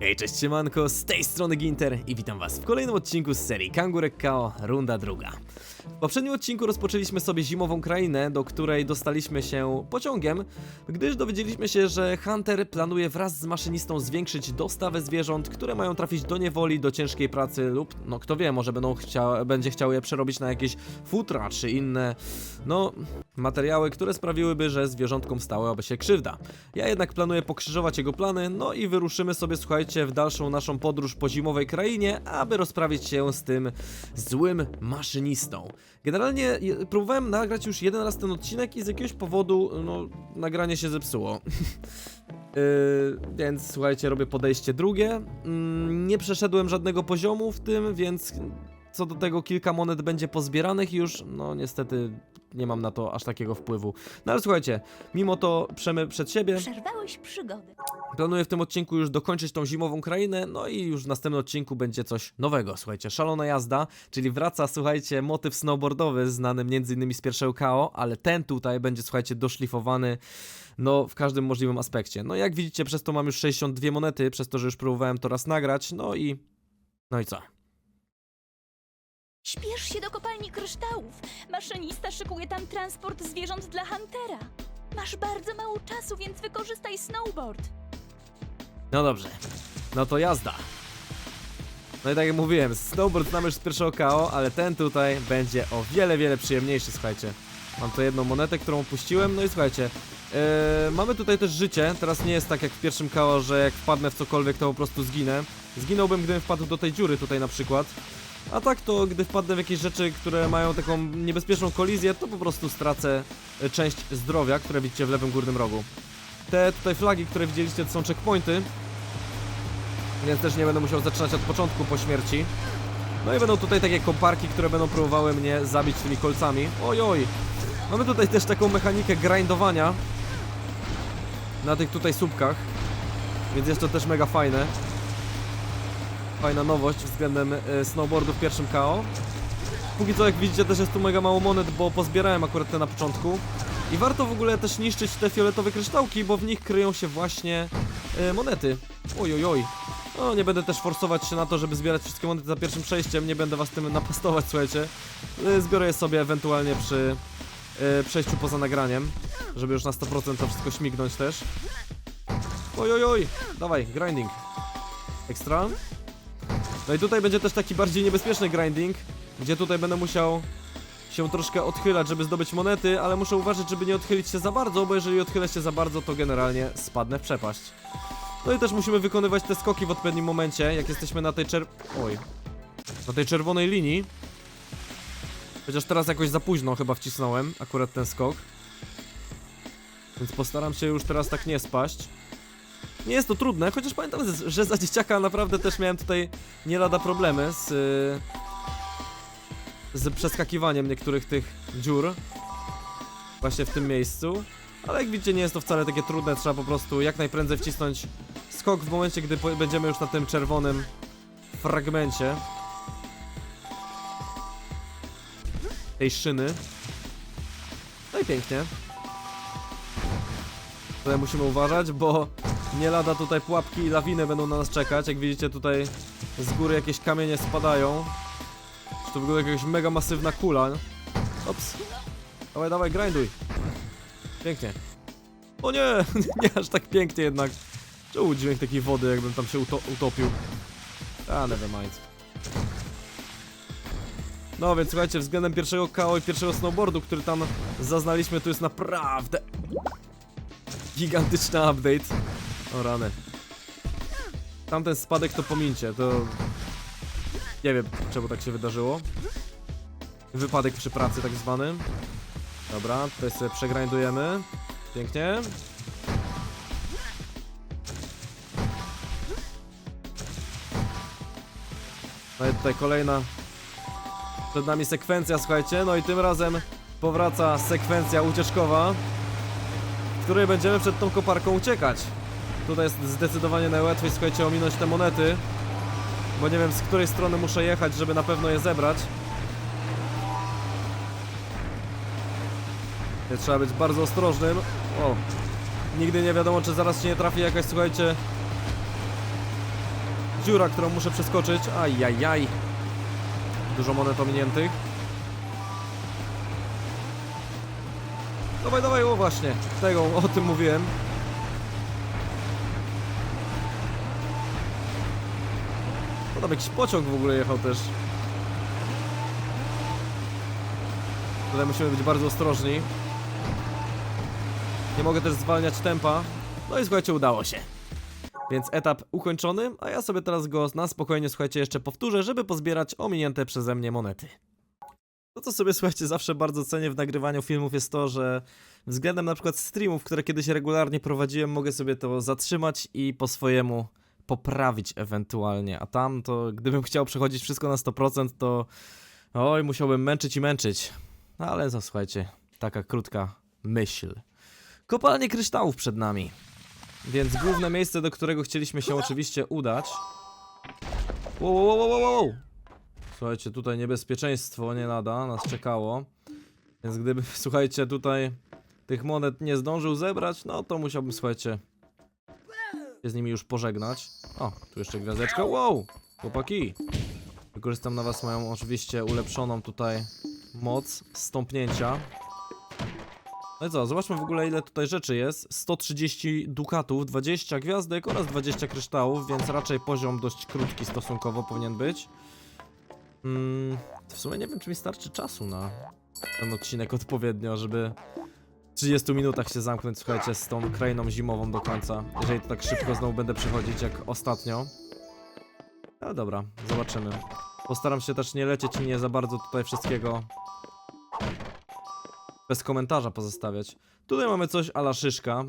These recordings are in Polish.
Hej, cześć siemanko, z tej strony Ginter i witam was w kolejnym odcinku z serii Kangurek KO, runda druga. W poprzednim odcinku rozpoczęliśmy sobie zimową krainę, do której dostaliśmy się pociągiem, gdyż dowiedzieliśmy się, że Hunter planuje wraz z maszynistą zwiększyć dostawę zwierząt, które mają trafić do niewoli, do ciężkiej pracy lub, no kto wie, może będą chcia będzie chciał je przerobić na jakieś futra czy inne, no, materiały, które sprawiłyby, że zwierzątkom stałaby się krzywda. Ja jednak planuję pokrzyżować jego plany, no i wyruszymy sobie, słuchajcie, w dalszą naszą podróż po zimowej krainie, aby rozprawić się z tym złym maszynistą. Generalnie próbowałem nagrać już jeden raz ten odcinek i z jakiegoś powodu, no, nagranie się zepsuło. Yy, więc słuchajcie, robię podejście drugie. Mm, nie przeszedłem żadnego poziomu w tym, więc co do tego kilka monet będzie pozbieranych już. No niestety nie mam na to aż takiego wpływu. No ale słuchajcie, mimo to przemy przed siebie. Przerwałeś przygodę. Planuję w tym odcinku już dokończyć tą zimową krainę, no i już w następnym odcinku będzie coś nowego. Słuchajcie, szalona jazda, czyli wraca, słuchajcie, motyw snowboardowy znany m.in. z pierwszego KO, ale ten tutaj będzie, słuchajcie, doszlifowany no w każdym możliwym aspekcie. No jak widzicie, przez to mam już 62 monety, przez to, że już próbowałem to raz nagrać, no i... No i co? Śpiesz się do kopalni kryształów. Maszynista szykuje tam transport zwierząt dla Huntera. Masz bardzo mało czasu, więc wykorzystaj snowboard. No dobrze, no to jazda. No i tak jak mówiłem, snowboard znamy już z pierwszego KO, ale ten tutaj będzie o wiele, wiele przyjemniejszy, słuchajcie. Mam tu jedną monetę, którą puściłem, no i słuchajcie, e, mamy tutaj też życie, teraz nie jest tak jak w pierwszym KO, że jak wpadnę w cokolwiek, to po prostu zginę. Zginąłbym, gdybym wpadł do tej dziury tutaj na przykład. A tak to, gdy wpadnę w jakieś rzeczy, które mają taką niebezpieczną kolizję, to po prostu stracę e, część zdrowia, które widzicie w lewym górnym rogu. Te tutaj flagi, które widzieliście, to są checkpointy, więc też nie będę musiał zaczynać od początku po śmierci. No i będą tutaj takie koparki, które będą próbowały mnie zabić tymi kolcami. Oj, oj. Mamy tutaj też taką mechanikę grindowania na tych tutaj słupkach, więc jest to też mega fajne. Fajna nowość względem e, snowboardu w pierwszym KO. Póki co, jak widzicie, też jest tu mega mało monet, bo pozbierałem akurat te na początku. I warto w ogóle też niszczyć te fioletowe kryształki, bo w nich kryją się właśnie e, monety. Oj, oj, oj. No, nie będę też forsować się na to, żeby zbierać wszystkie monety za pierwszym przejściem, nie będę was tym napastować, słuchajcie. E, Zbiorę je sobie ewentualnie przy e, przejściu poza nagraniem, żeby już na 100% to wszystko śmignąć też. Oj, oj, oj, dawaj, grinding. Ekstra. No i tutaj będzie też taki bardziej niebezpieczny grinding, gdzie tutaj będę musiał się troszkę odchylać, żeby zdobyć monety, ale muszę uważać, żeby nie odchylić się za bardzo, bo jeżeli odchylę się za bardzo, to generalnie spadnę w przepaść. No i też musimy wykonywać te skoki w odpowiednim momencie, jak jesteśmy na tej czer... Oj. Na tej czerwonej linii. Chociaż teraz jakoś za późno chyba wcisnąłem akurat ten skok. Więc postaram się już teraz tak nie spaść. Nie jest to trudne, chociaż pamiętam, że za dzieciaka naprawdę też miałem tutaj nie lada problemy z... z przeskakiwaniem niektórych tych dziur. Właśnie w tym miejscu. Ale jak widzicie, nie jest to wcale takie trudne, trzeba po prostu jak najprędzej wcisnąć skok w momencie, gdy będziemy już na tym czerwonym fragmencie tej szyny. No i pięknie. Tutaj musimy uważać, bo nie lada tutaj pułapki i lawiny będą na nas czekać. Jak widzicie, tutaj z góry jakieś kamienie spadają. Czy to wygląda jakaś mega masywna kula. Ops. Dawaj, dawaj, grinduj. Pięknie. O nie, nie aż tak pięknie jednak. Czemu dźwięk takiej wody, jakbym tam się uto utopił? A, never mind. No więc słuchajcie, względem pierwszego KO i pierwszego snowboardu, który tam zaznaliśmy, to jest naprawdę gigantyczny update. O rany. Tamten spadek to pomincie, to... Nie wiem, czemu tak się wydarzyło. Wypadek przy pracy tak zwany. Dobra, tutaj sobie przegrindujemy. Pięknie. No i tutaj kolejna przed nami sekwencja, słuchajcie. No i tym razem powraca sekwencja ucieczkowa, w której będziemy przed tą koparką uciekać. Tutaj jest zdecydowanie najłatwiej, słuchajcie, ominąć te monety, bo nie wiem z której strony muszę jechać, żeby na pewno je zebrać. Więc Trzeba być bardzo ostrożnym. O, nigdy nie wiadomo, czy zaraz się nie trafi jakaś, słuchajcie, dziura, którą muszę przeskoczyć. Ajajaj. Dużo monet ominiętych. Dawaj, dawaj, o właśnie. Tego, o tym mówiłem. Tam jakiś pociąg w ogóle jechał też. Tutaj musimy być bardzo ostrożni. Nie mogę też zwalniać tempa. No i słuchajcie, udało się. Więc etap ukończony, a ja sobie teraz go na spokojnie, słuchajcie, jeszcze powtórzę, żeby pozbierać ominięte przeze mnie monety. To, co sobie, słuchajcie, zawsze bardzo cenię w nagrywaniu filmów jest to, że względem na przykład streamów, które kiedyś regularnie prowadziłem, mogę sobie to zatrzymać i po swojemu poprawić ewentualnie. A tam to, gdybym chciał przechodzić wszystko na 100%, to oj, musiałbym męczyć i męczyć. No ale to, słuchajcie, taka krótka myśl. Kopalnie kryształów przed nami. Więc główne miejsce, do którego chcieliśmy się oczywiście udać. Wow, wow, wow, wow, wow. Słuchajcie, tutaj niebezpieczeństwo nie lada, nas czekało. Więc gdyby, słuchajcie, tutaj tych monet nie zdążył zebrać, no to musiałbym, słuchajcie, się z nimi już pożegnać. O, tu jeszcze gwiazdeczka. Wow, chłopaki. Wykorzystam na was moją oczywiście ulepszoną tutaj moc stąpnięcia. No i co, zobaczmy w ogóle ile tutaj rzeczy jest. 130 dukatów, 20 gwiazdek oraz 20 kryształów, więc raczej poziom dość krótki stosunkowo powinien być. Mm, w sumie nie wiem, czy mi starczy czasu na ten odcinek odpowiednio, żeby 30 minutach się zamknąć, słuchajcie, z tą krainą zimową do końca. Jeżeli to tak szybko znowu będę przechodzić jak ostatnio. Ale dobra, zobaczymy. Postaram się też nie lecieć i nie za bardzo tutaj wszystkiego bez komentarza pozostawiać. Tutaj mamy coś ala szyszka.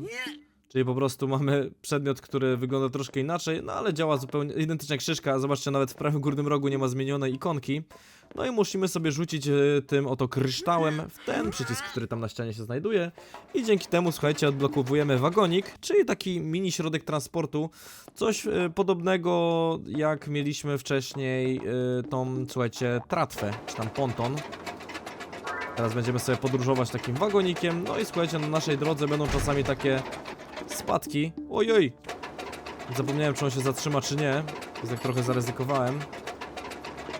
Czyli po prostu mamy przedmiot, który wygląda troszkę inaczej, no ale działa zupełnie identycznie jak szyszka. Zobaczcie, nawet w prawym górnym rogu nie ma zmienionej ikonki. No i musimy sobie rzucić e, tym oto kryształem w ten przycisk, który tam na ścianie się znajduje. I dzięki temu, słuchajcie, odblokowujemy wagonik, czyli taki mini środek transportu. Coś e, podobnego jak mieliśmy wcześniej e, tą, słuchajcie, tratwę, czy tam ponton. Teraz będziemy sobie podróżować takim wagonikiem. No i słuchajcie, na naszej drodze będą czasami takie spadki. Ojoj! Zapomniałem, czy on się zatrzyma, czy nie. Więc tak trochę zaryzykowałem.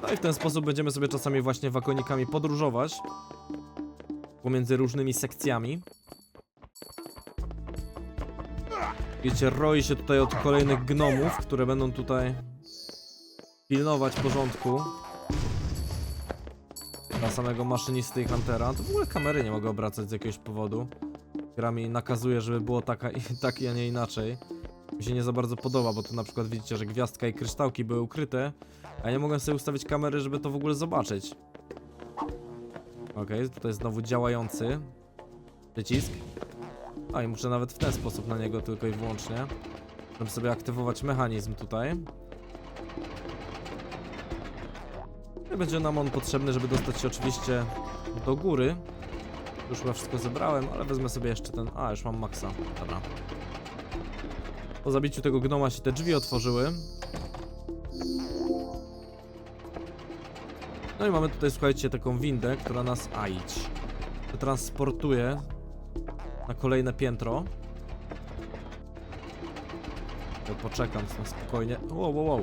No i w ten sposób będziemy sobie czasami właśnie wagonikami podróżować. Pomiędzy różnymi sekcjami. Wiecie, roi się tutaj od kolejnych gnomów, które będą tutaj pilnować porządku dla samego maszynisty i huntera. To w ogóle kamery nie mogę obracać z jakiegoś powodu. Gra mi nakazuje, żeby było taka i tak, a nie inaczej. Mi się nie za bardzo podoba, bo tu na przykład widzicie, że gwiazdka i kryształki były ukryte, a ja nie mogłem sobie ustawić kamery, żeby to w ogóle zobaczyć. Okej, tutaj znowu działający przycisk. A i muszę nawet w ten sposób na niego tylko i wyłącznie. Żeby sobie aktywować mechanizm tutaj. I będzie nam on potrzebny, żeby dostać się oczywiście do góry. Już chyba wszystko zebrałem, ale wezmę sobie jeszcze ten... A, już mam maksa. Dobra. Po zabiciu tego gnoma się te drzwi otworzyły. No i mamy tutaj, słuchajcie, taką windę, która nas... A. Transportuje na kolejne piętro. To poczekam spokojnie. Wow, wow, wow.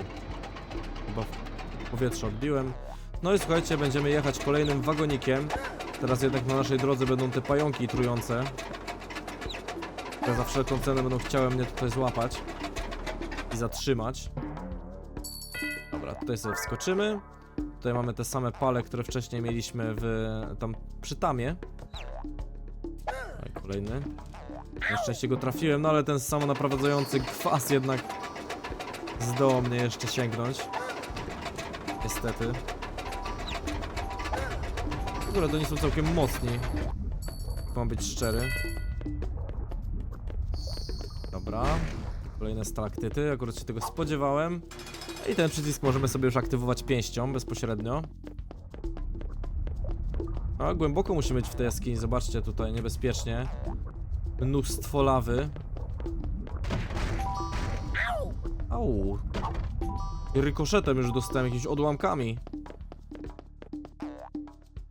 Chyba powietrze odbiłem. No i słuchajcie, będziemy jechać kolejnym wagonikiem. Teraz jednak na naszej drodze będą te pająki trujące. Które za wszelką cenę będą chciały mnie tutaj złapać. I zatrzymać. Dobra, tutaj sobie wskoczymy. Tutaj mamy te same pale, które wcześniej mieliśmy w tam przy tamie. No kolejny. Na szczęście go trafiłem, no ale ten samonaprowadzający kwas jednak zdołał mnie jeszcze sięgnąć. Niestety. To nie są całkiem mocni. Mam być szczery. Dobra. Kolejne stalaktyty, akurat się tego spodziewałem. I ten przycisk możemy sobie już aktywować pięścią bezpośrednio. A głęboko musimy być w tej jaskini, zobaczcie tutaj, niebezpiecznie. Mnóstwo lawy. Au. Rykoszetem już dostałem jakimiś odłamkami.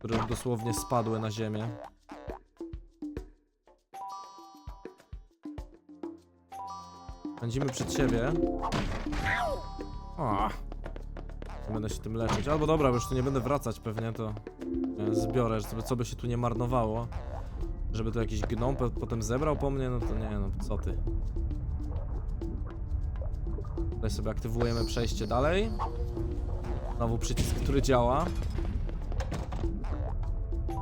Które już dosłownie spadły na ziemię. Pędzimy przed siebie. O. Nie będę się tym leczyć. Albo dobra, bo już tu nie będę wracać pewnie, to zbiorę, żeby co by się tu nie marnowało. Żeby to jakiś gnom po- potem zebrał po mnie, no to nie, no co ty. Tutaj sobie aktywujemy przejście dalej. Znowu przycisk, który działa.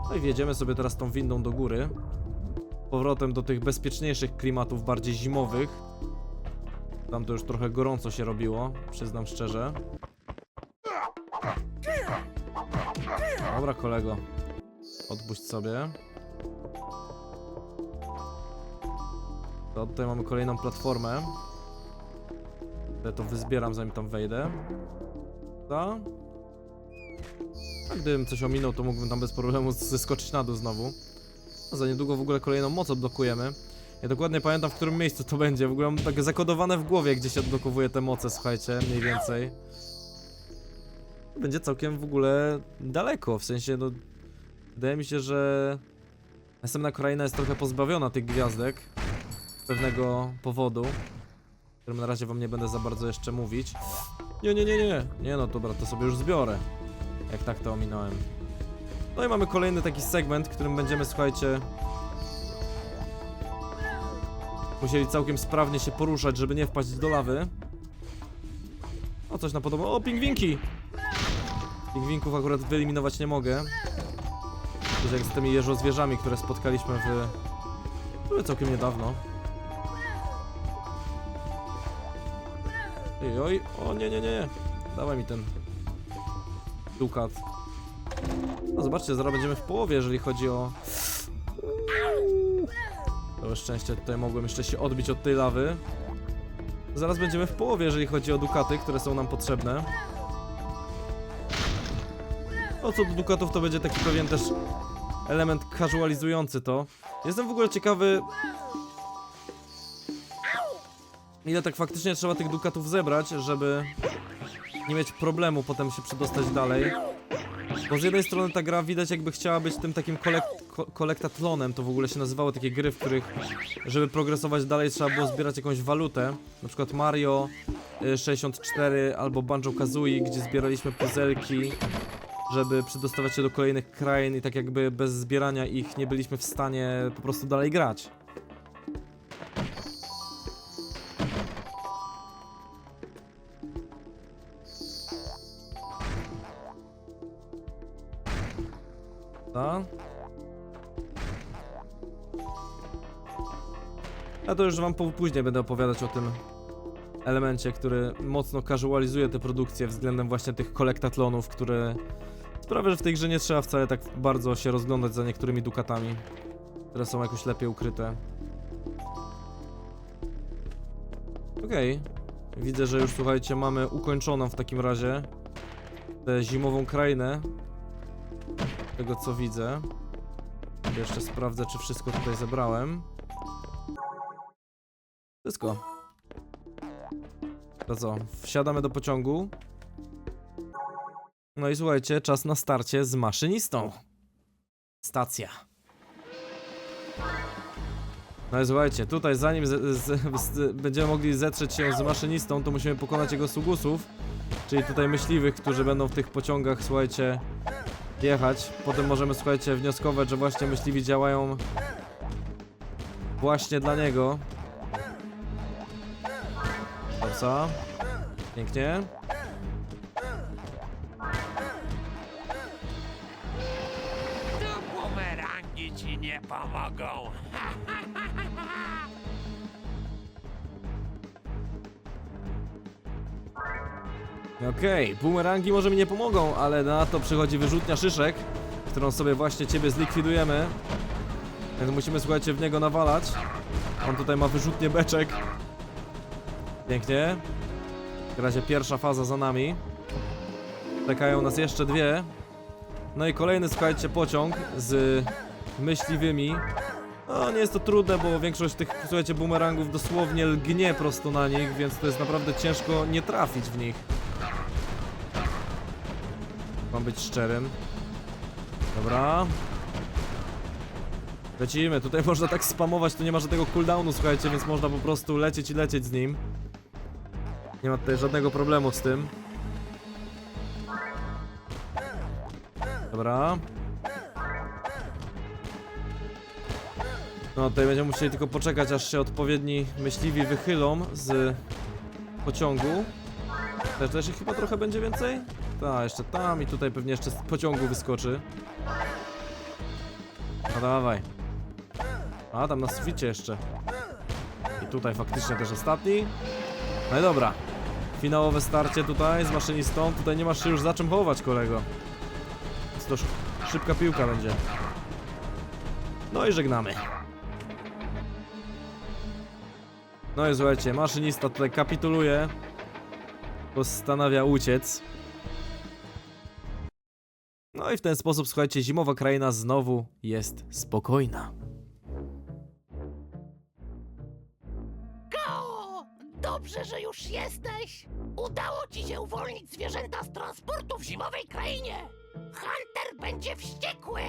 No i wjedziemy sobie teraz tą windą do góry. Powrotem do tych bezpieczniejszych klimatów, bardziej zimowych. Tam to już trochę gorąco się robiło, przyznam szczerze. Dobra, kolego. Odpuść sobie. To tutaj mamy kolejną platformę. Ja to wyzbieram zanim tam wejdę. Ta. A gdybym coś ominął, to mógłbym tam bez problemu zeskoczyć na dół znowu. A za niedługo w ogóle kolejną moc odblokujemy. Ja dokładnie pamiętam, w którym miejscu to będzie. W ogóle mam tak zakodowane w głowie, gdzie się odblokowuje te moce, słuchajcie, mniej więcej. Będzie całkiem w ogóle daleko, w sensie, no... Wydaje mi się, że... Następna kraina jest trochę pozbawiona tych gwiazdek. Z pewnego powodu. O którym na razie wam nie będę za bardzo jeszcze mówić. Nie, nie, nie, nie. Nie no, dobra, to sobie już zbiorę. Jak tak to ominąłem. No i mamy kolejny taki segment, którym będziemy, słuchajcie... Musieli całkiem sprawnie się poruszać, żeby nie wpaść do lawy. O, coś na podobno. O, pingwinki! Pingwinków akurat wyeliminować nie mogę. Jest jak z tymi jeżozwierzami, które spotkaliśmy w... Były całkiem niedawno. Ej, oj, o nie, nie, nie. Dawaj mi ten dukat. No zobaczcie, zaraz będziemy w połowie, jeżeli chodzi o... Całe szczęście tutaj mogłem jeszcze się odbić od tej lawy. Zaraz będziemy w połowie, jeżeli chodzi o dukaty, które są nam potrzebne. O co do dukatów, to będzie taki pewien też element casualizujący to. Jestem w ogóle ciekawy, ile tak faktycznie trzeba tych dukatów zebrać, żeby nie mieć problemu potem się przedostać dalej. Bo z jednej strony ta gra widać jakby chciała być tym takim kolek ko kolektatlonem, to w ogóle się nazywało takie gry, w których żeby progresować dalej trzeba było zbierać jakąś walutę. Na przykład Mario y, 64 albo Banjo-Kazooie, gdzie zbieraliśmy puzelki, żeby przedostawać się do kolejnych krain i tak jakby bez zbierania ich nie byliśmy w stanie po prostu dalej grać. Ta? Ja to już wam później będę opowiadać o tym elemencie, który mocno casualizuje te produkcje względem właśnie tych kolektatlonów, które sprawia, że w tej grze nie trzeba wcale tak bardzo się rozglądać za niektórymi dukatami, które są jakoś lepiej ukryte. Okej. Widzę, że już słuchajcie, mamy ukończoną w takim razie tę zimową krainę. Tego co widzę. Jeszcze sprawdzę, czy wszystko tutaj zebrałem. Wszystko. To co? Wsiadamy do pociągu. No i słuchajcie, czas na starcie z maszynistą. Stacja. No i słuchajcie, tutaj zanim z, z, z, będziemy mogli zetrzeć się z maszynistą, to musimy pokonać jego sługusów, czyli tutaj myśliwych, którzy będą w tych pociągach, słuchajcie, jechać. Potem możemy, słuchajcie, wnioskować, że właśnie myśliwi działają właśnie dla niego. Dobrze. Pięknie. Okej, bumerangi może mi nie pomogą, ale na to przychodzi wyrzutnia szyszek, którą sobie właśnie ciebie zlikwidujemy. Więc musimy, słuchajcie, w niego nawalać. On tutaj ma wyrzutnie beczek. Pięknie. W razie pierwsza faza za nami. Czekają nas jeszcze dwie. No i kolejny, słuchajcie, pociąg z myśliwymi. No, nie jest to trudne, bo większość tych, słuchajcie, bumerangów dosłownie lgnie prosto na nich, więc to jest naprawdę ciężko nie trafić w nich. Mam być szczerym. Dobra. Lecimy, tutaj można tak spamować, tu nie ma żadnego cooldownu, słuchajcie, więc można po prostu lecieć i lecieć z nim. Nie ma tutaj żadnego problemu z tym. Dobra. No tutaj będziemy musieli tylko poczekać, aż się odpowiedni myśliwi wychylą z pociągu. Też, też ich chyba trochę będzie więcej? Tak, jeszcze tam i tutaj pewnie jeszcze z pociągu wyskoczy. No dawaj. A, tam na suficie jeszcze. I tutaj faktycznie też ostatni. No i dobra. Finałowe starcie tutaj z maszynistą. Tutaj nie masz się już za czym chować, kolego. Więc to sz- szybka piłka będzie. No i żegnamy. No i słuchajcie, maszynista tutaj kapituluje. Postanawia uciec. No i w ten sposób, słuchajcie, zimowa kraina znowu jest spokojna. Kao! Dobrze, że już jesteś! Udało ci się uwolnić zwierzęta z transportu w zimowej krainie! Hunter będzie wściekły!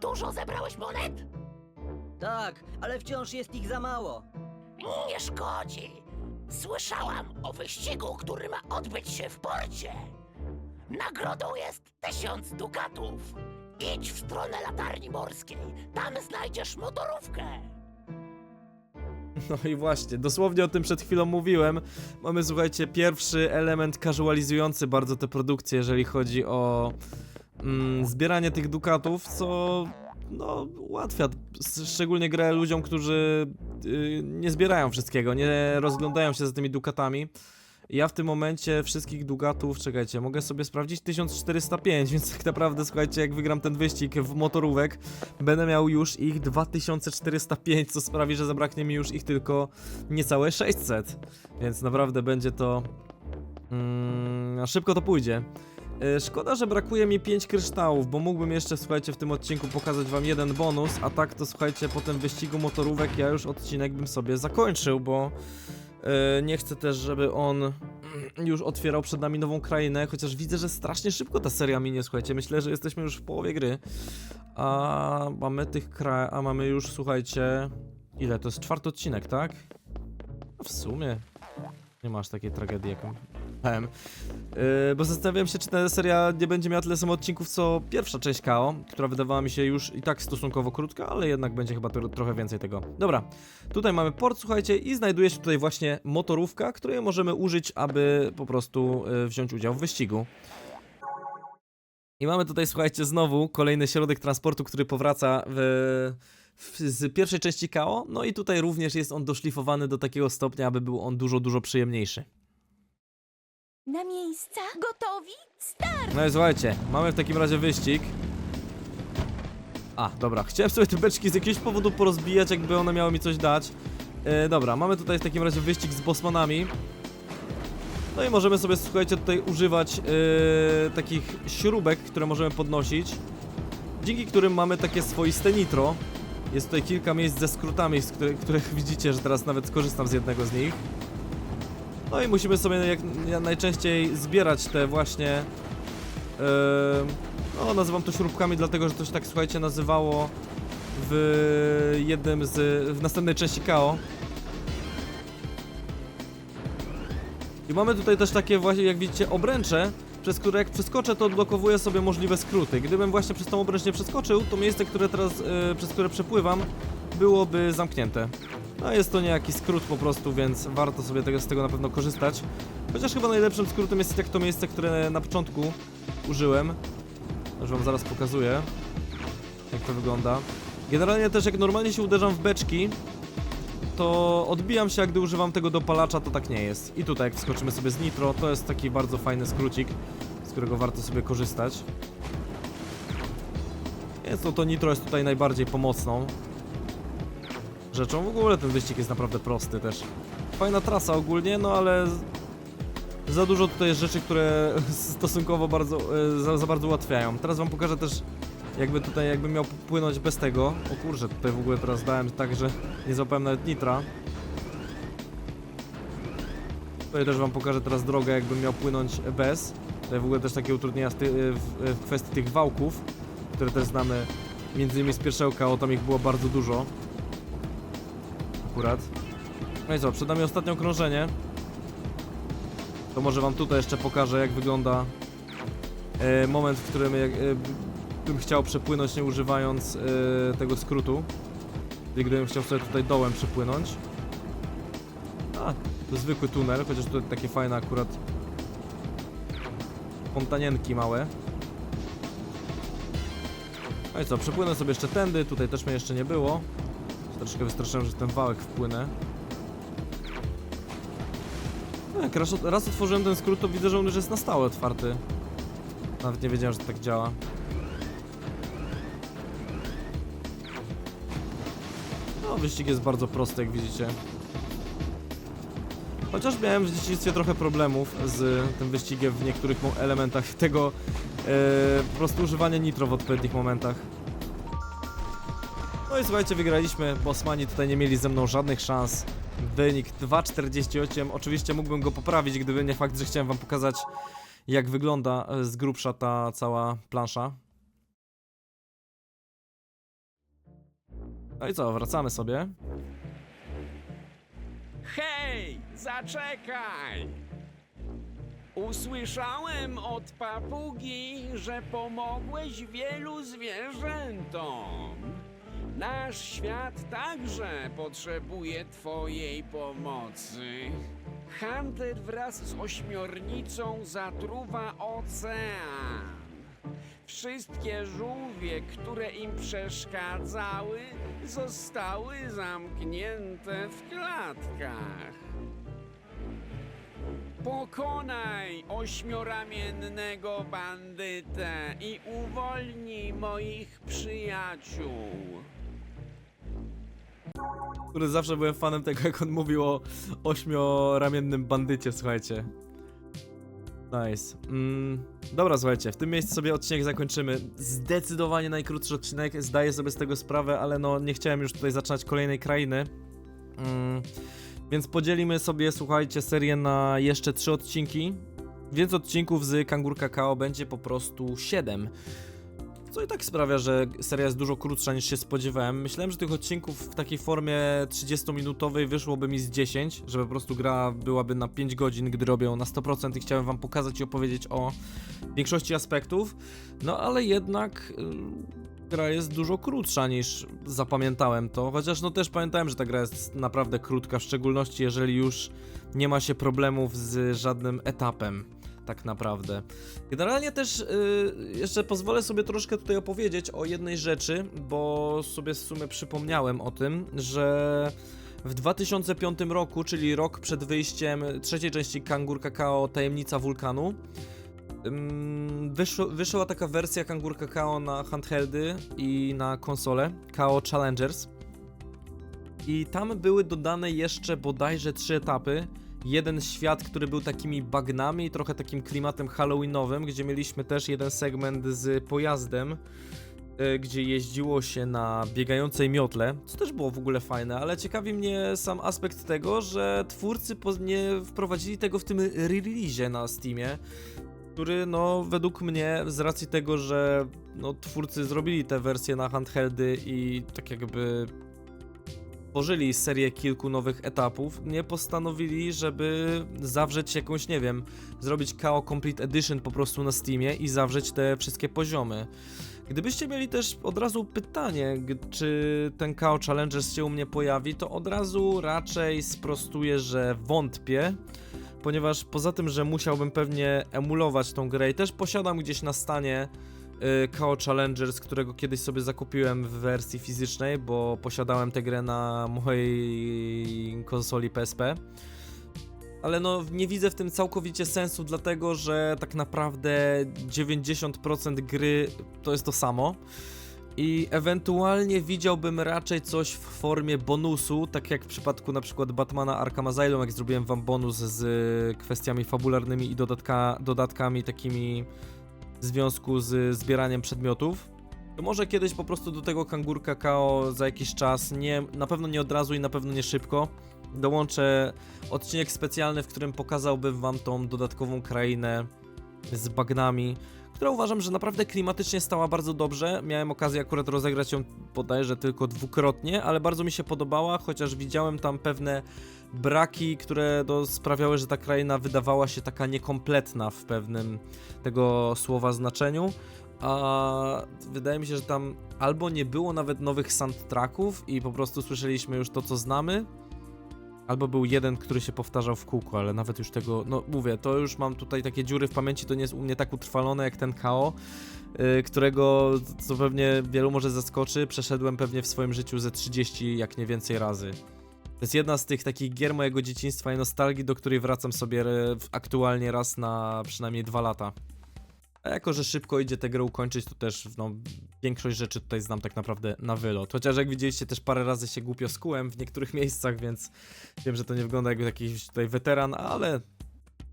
Dużo zebrałeś monet? Tak, ale wciąż jest ich za mało. Nie szkodzi! Słyszałam o wyścigu, który ma odbyć się w porcie! Nagrodą jest tysiąc dukatów! Idź w stronę latarni morskiej, tam znajdziesz motorówkę! No i właśnie, dosłownie o tym przed chwilą mówiłem. Mamy, słuchajcie, pierwszy element casualizujący bardzo tę produkcję, jeżeli chodzi o mm, zbieranie tych dukatów, co no, ułatwia szczególnie grę ludziom, którzy y, nie zbierają wszystkiego, nie rozglądają się za tymi dukatami. Ja w tym momencie wszystkich dukatów, czekajcie, mogę sobie sprawdzić 1405, więc tak naprawdę, słuchajcie, jak wygram ten wyścig w motorówek, będę miał już ich 2405, co sprawi, że zabraknie mi już ich tylko niecałe 600. Więc naprawdę będzie to. Mm, szybko to pójdzie. E, Szkoda, że brakuje mi 5 kryształów, bo mógłbym jeszcze, słuchajcie, w tym odcinku pokazać wam jeden bonus, a tak to, słuchajcie, po tym wyścigu motorówek ja już odcinek bym sobie zakończył, bo e, nie chcę też, żeby on już otwierał przed nami nową krainę, chociaż widzę, że strasznie szybko ta seria minie, słuchajcie, myślę, że jesteśmy już w połowie gry, a mamy tych kraj, a mamy już, słuchajcie, ile, to jest czwarty odcinek, tak? No w sumie nie masz takiej tragedii, jaką miałem. Yy, bo zastanawiałem się, czy ta seria nie będzie miała tyle samo odcinków, co pierwsza część KO, która wydawała mi się już i tak stosunkowo krótka, ale jednak będzie chyba tro trochę więcej tego. Dobra, tutaj mamy port, słuchajcie, i znajduje się tutaj właśnie motorówka, której możemy użyć, aby po prostu yy, wziąć udział w wyścigu. I mamy tutaj, słuchajcie, znowu kolejny środek transportu, który powraca w, z pierwszej części KO. No i tutaj również jest on doszlifowany do takiego stopnia, aby był on dużo, dużo przyjemniejszy. Na miejsca? Gotowi? Start! No i słuchajcie, mamy w takim razie wyścig. A, dobra, chciałem sobie te beczki z jakiegoś powodu porozbijać, jakby one miały mi coś dać. E, dobra, mamy tutaj w takim razie wyścig z bossmanami. No i możemy sobie, słuchajcie, tutaj używać e, takich śrubek, które możemy podnosić. Dzięki którym mamy takie swoiste nitro. Jest tutaj kilka miejsc ze skrótami, z których, których widzicie, że teraz nawet skorzystam z jednego z nich. No i musimy sobie jak ja najczęściej zbierać te właśnie. Yy, no, nazywam to śrubkami, dlatego że to się tak słuchajcie nazywało w jednym z. w następnej części KO. I mamy tutaj też takie właśnie, jak widzicie, obręcze, przez które jak przeskoczę, to odblokowuję sobie możliwe skróty. Gdybym właśnie przez tą obręcz nie przeskoczył, to miejsce, które teraz, yy, przez które przepływam, byłoby zamknięte. No jest to niejaki skrót po prostu, więc warto sobie tego, z tego na pewno korzystać. Chociaż chyba najlepszym skrótem jest jak to miejsce, które na początku użyłem. Już wam zaraz pokazuję, jak to wygląda. Generalnie też jak normalnie się uderzam w beczki, to odbijam się, a gdy używam tego dopalacza, to tak nie jest. I tutaj jak wskoczymy sobie z nitro, to jest taki bardzo fajny skrócik, z którego warto sobie korzystać. Więc no to nitro jest tutaj najbardziej pomocną rzeczą. W ogóle ten wyścig jest naprawdę prosty też. Fajna trasa ogólnie, no ale za dużo tutaj jest rzeczy, które stosunkowo bardzo, e, za, za bardzo ułatwiają. Teraz wam pokażę też, jakby tutaj, jakbym miał płynąć bez tego. O kurczę, tutaj w ogóle teraz dałem tak, że nie złapałem nawet nitra. Tutaj też wam pokażę teraz drogę, jakbym miał płynąć bez. Tutaj w ogóle też takie utrudnienia z ty, w, kwestii tych wałków, które też znamy między innymi z pierwszego KO, tam ich było bardzo dużo akurat. No i co, przed nami ostatnie okrążenie. To może wam tutaj jeszcze pokażę, jak wygląda e, moment, w którym e, bym chciał przepłynąć, nie używając e, tego skrótu. Gdybym chciał sobie tutaj dołem przepłynąć. A, to zwykły tunel, chociaż tutaj takie fajne akurat fontanienki małe. No i co, przepłynę sobie jeszcze tędy, tutaj też mnie jeszcze nie było. Troszkę wystraszyłem, że ten wałek wpłynę. No, Jak raz, raz otworzyłem ten skrót, to widzę, że on już jest na stałe otwarty. Nawet nie wiedziałem, że tak działa. Wyścig jest bardzo prosty, jak widzicie. Chociaż miałem w dzieciństwie trochę problemów z tym wyścigiem w niektórych elementach tego e, po prostu używania nitro w odpowiednich momentach. No i słuchajcie, wygraliśmy. Bosmani tutaj nie mieli ze mną żadnych szans. Wynik 2.48. Oczywiście mógłbym go poprawić, gdyby nie fakt, że chciałem wam pokazać, jak wygląda e, z grubsza ta cała plansza. No i co, wracamy sobie. Hej, zaczekaj! Usłyszałem od papugi, że pomogłeś wielu zwierzętom. Nasz świat także potrzebuje twojej pomocy. Hunter wraz z ośmiornicą zatruwa ocean. Wszystkie żółwie, które im przeszkadzały, zostały zamknięte w klatkach. Pokonaj ośmioramiennego bandytę i uwolnij moich przyjaciół. który zawsze byłem fanem tego, jak on mówił o ośmioramiennym bandycie, słuchajcie. Nice. Mm, dobra, słuchajcie, w tym miejscu sobie odcinek zakończymy. Zdecydowanie najkrótszy odcinek, zdaję sobie z tego sprawę, ale no nie chciałem już tutaj zaczynać kolejnej krainy. Mm, więc podzielimy sobie, słuchajcie, serię na jeszcze trzy odcinki. Więc odcinków z Kangur Kakao będzie po prostu 7. Co i tak sprawia, że seria jest dużo krótsza niż się spodziewałem. Myślałem, że tych odcinków w takiej formie 30-minutowej wyszłoby mi z 10, żeby po prostu gra byłaby na 5 godzin, gdy robią na 100% i chciałem wam pokazać i opowiedzieć o większości aspektów. No ale jednak y, gra jest dużo krótsza niż zapamiętałem to, chociaż no też pamiętałem, że ta gra jest naprawdę krótka, w szczególności jeżeli już nie ma się problemów z żadnym etapem tak naprawdę. Generalnie też y, jeszcze pozwolę sobie troszkę tutaj opowiedzieć o jednej rzeczy, bo sobie w sumie przypomniałem o tym, że w 2005 roku, czyli rok przed wyjściem trzeciej części Kangur Kakao Tajemnica Wulkanu, wyszła taka wersja Kangur Kakao na handheldy i na konsole, KO Challengers. I tam były dodane jeszcze bodajże trzy etapy, jeden świat, który był takimi bagnami i trochę takim klimatem halloweenowym, gdzie mieliśmy też jeden segment z pojazdem, y, gdzie jeździło się na biegającej miotle, co też było w ogóle fajne, ale ciekawi mnie sam aspekt tego, że twórcy nie wprowadzili tego w tym release'ie na Steamie, który no według mnie z racji tego, że no twórcy zrobili te wersje na handheldy i tak jakby tworzyli serię kilku nowych etapów, nie postanowili, żeby zawrzeć jakąś, nie wiem, zrobić KO Complete Edition po prostu na Steamie i zawrzeć te wszystkie poziomy. Gdybyście mieli też od razu pytanie, czy ten KO Challengers się u mnie pojawi, to od razu raczej sprostuję, że wątpię, ponieważ poza tym, że musiałbym pewnie emulować tą grę i też posiadam gdzieś na stanie KO Challengers, którego kiedyś sobie zakupiłem w wersji fizycznej, bo posiadałem tę grę na mojej konsoli PSP. Ale no, nie widzę w tym całkowicie sensu, dlatego że tak naprawdę 90% gry to jest to samo. I ewentualnie widziałbym raczej coś w formie bonusu, tak jak w przypadku na przykład Batmana Arkham Asylum, jak zrobiłem wam bonus z kwestiami fabularnymi i dodatka, dodatkami takimi w związku z zbieraniem przedmiotów. To może kiedyś po prostu do tego kangur kakao za jakiś czas, nie, na pewno nie od razu i na pewno nie szybko, dołączę odcinek specjalny, w którym pokazałbym wam tą dodatkową krainę z bagnami, która uważam, że naprawdę klimatycznie stała bardzo dobrze. Miałem okazję akurat rozegrać ją bodajże tylko dwukrotnie, ale bardzo mi się podobała, chociaż widziałem tam pewne braki, które no, sprawiały, że ta kraina wydawała się taka niekompletna w pewnym tego słowa znaczeniu. A wydaje mi się, że tam albo nie było nawet nowych soundtracków i po prostu słyszeliśmy już to, co znamy, albo był jeden, który się powtarzał w kółko, ale nawet już tego, no mówię, to już mam tutaj takie dziury w pamięci, to nie jest u mnie tak utrwalone jak ten KO, yy, którego, co pewnie wielu może zaskoczy, przeszedłem pewnie w swoim życiu ze 30, jak nie więcej razy. To jest jedna z tych takich gier mojego dzieciństwa i nostalgii, do której wracam sobie aktualnie raz na przynajmniej dwa lata. A jako, że szybko idzie tę grę ukończyć, to też no, większość rzeczy tutaj znam tak naprawdę na wylot. Chociaż jak widzieliście, też parę razy się głupio skułem w niektórych miejscach, więc wiem, że to nie wygląda jak jakiś tutaj weteran, ale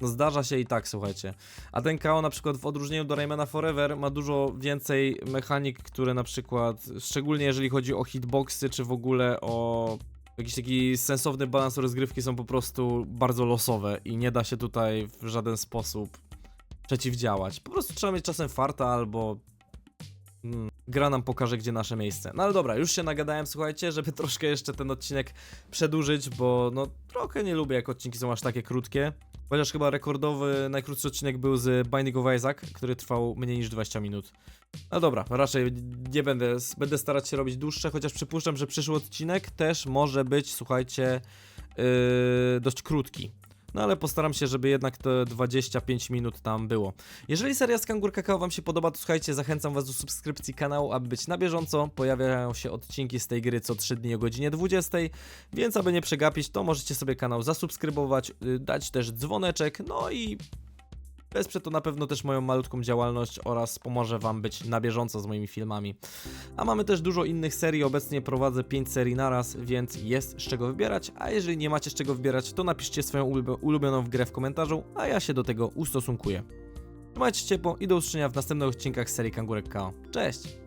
no zdarza się i tak, słuchajcie. A ten KO na przykład w odróżnieniu do Raymana Forever ma dużo więcej mechanik, które na przykład, szczególnie jeżeli chodzi o hitboxy, czy w ogóle o jakiś taki sensowny balans rozgrywki są po prostu bardzo losowe i nie da się tutaj w żaden sposób przeciwdziałać. Po prostu trzeba mieć czasem farta albo mm, gra nam pokaże, gdzie nasze miejsce. No ale dobra, już się nagadałem, słuchajcie, żeby troszkę jeszcze ten odcinek przedłużyć, bo no trochę nie lubię, jak odcinki są aż takie krótkie. Chociaż chyba rekordowy, najkrótszy odcinek był z Binding of Isaac, który trwał mniej niż 20 minut. No dobra, raczej nie będę, będę starać się robić dłuższe, chociaż przypuszczam, że przyszły odcinek też może być, słuchajcie, yy, dość krótki. No ale postaram się, żeby jednak te 25 minut tam było. Jeżeli seria z Kangur Kakao Wam się podoba, to słuchajcie, zachęcam Was do subskrypcji kanału, aby być na bieżąco. Pojawiają się odcinki z tej gry co 3 dni o godzinie 20, więc aby nie przegapić, to możecie sobie kanał zasubskrybować, y, dać też dzwoneczek, no i wesprze to na pewno też moją malutką działalność oraz pomoże Wam być na bieżąco z moimi filmami. A mamy też dużo innych serii, obecnie prowadzę 5 serii naraz, więc jest z czego wybierać, a jeżeli nie macie z czego wybierać, to napiszcie swoją ulubio- ulubioną grę w komentarzu, a ja się do tego ustosunkuję. Trzymajcie ciepło i do usłyszenia w następnych odcinkach serii Kangurek KO. Cześć!